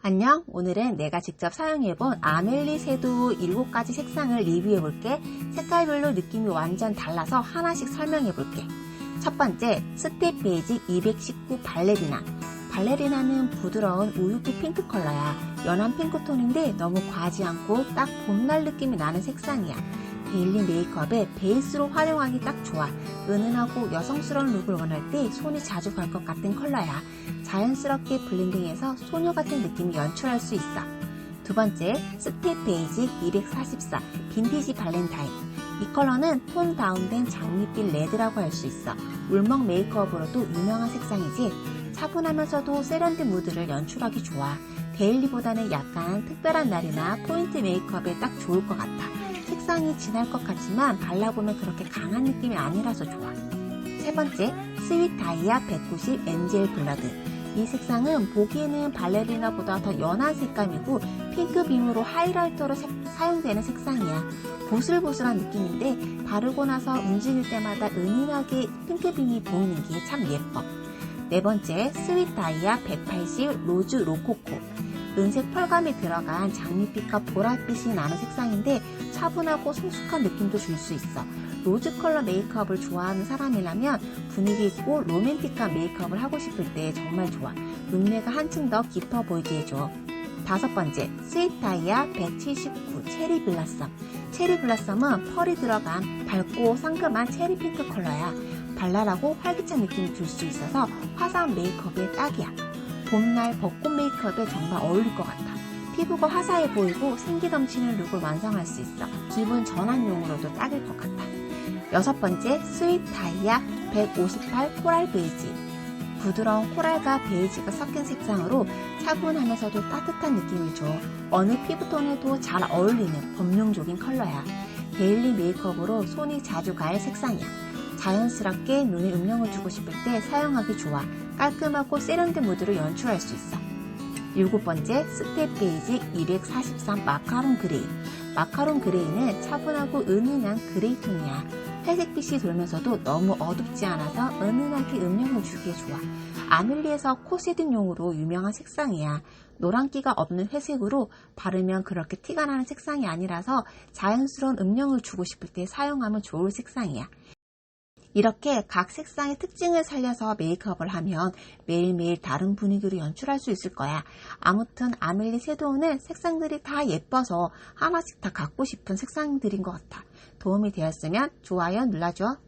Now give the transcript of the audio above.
안녕 오늘은 내가 직접 사용해본 아멜리 섀도우 7가지 색상을 리뷰해볼게. 색깔별로 느낌이 완전 달라서 하나씩 설명해볼게. 첫 번째 스텝 베이지 219 발레리나. 발레리나는 부드러운 우유빛 핑크 컬러야. 연한 핑크톤인데 너무 과하지 않고 딱 봄날 느낌이 나는 색상이야 데일리 메이크업에 베이스로 활용하기 딱 좋아 은은하고 여성스러운 룩을 원할 때 손이 자주 갈 것 같은 컬러야 자연스럽게 블렌딩해서 소녀 같은 느낌을 연출할 수 있어. 두 번째, 스텝 베이지 244 빈티지 발렌타인. 이 컬러는 톤 다운된 장밋빛 레드라고 할 수 있어. 울먹 메이크업으로도 유명한 색상이지. 차분하면서도 세련된 무드를 연출하기 좋아. 데일리보다는 약간 특별한 날이나 포인트 메이크업에 딱 좋을 것 같아. 색상이 진할 것 같지만 발라보면 그렇게 강한 느낌이 아니라서 좋아. 세 번째, 스윗 다이아 190 엔젤 블러드. 이 색상은 보기에는 발레리나보다 더 연한 색감이고 핑크 빔으로 하이라이터로 색- 사용되는 색상이야. 보슬보슬한 느낌인데 바르고 나서 움직일 때마다 은은하게 핑크 빔이 보이는 게 참 예뻐. 네 번째, 스윗 다이아 180 로즈 로코코. 은색 펄감이 들어간 장미빛과 보랏빛이 나는 색상인데 차분하고 성숙한 느낌도 줄 수 있어. 로즈 컬러 메이크업을 좋아하는 사람이라면 분위기 있고 로맨틱한 메이크업을 하고 싶을 때 정말 좋아. 눈매가 한층 더 깊어 보이게 해줘. 다섯 번째, 스윗 다이아 179 체리 블라썸. 체리 블라썸은 펄이 들어간 밝고 상큼한 체리 핑크 컬러야. 발랄하고 활기찬 느낌이 줄 수 있어서 화사한 메이크업에 딱이야. 봄날 벚꽃 메이크업에 정말 어울릴 것 같아. 피부가 화사해 보이고 생기 넘치는 룩을 완성할 수 있어. 기분 전환용으로도 딱일 것 같아. 여섯 번째, 스윗 다이아 158 코랄 베이지. 부드러운 코랄과 베이지가 섞인 색상으로 차분하면서도 따뜻한 느낌을 줘. 어느 피부톤에도 잘 어울리는 범용적인 컬러야. 데일리 메이크업으로 손이 자주 갈 색상이야. 자연스럽게 눈에 음영을 주고 싶을 때 사용하기 좋아. 깔끔하고 세련된 무드를 연출할 수 있어. 일곱 번째, 스텝 베이지 243 마카롱 그레이. 마카롱 그레이는 차분하고 은은한 그레이 톤이야. 회색빛이 돌면서도 너무 어둡지 않아서 은은하게 음영을 주기에 좋아. 아밀리에서 코 쉐딩용으로 유명한 색상이야. 노란기가 없는 회색으로 바르면 그렇게 티가 나는 색상이 아니라서 자연스러운 음영을 주고 싶을 때 사용하면 좋을 색상이야. 이렇게 각 색상의 특징을 살려서 메이크업을 하면 매일매일 다른 분위기로 연출할 수 있을 거야. 아무튼 아멜리 섀도우는 색상들이 다 예뻐서 하나씩 다 갖고 싶은 색상들인 것 같아. 도움이 되었으면 좋아요 눌러줘.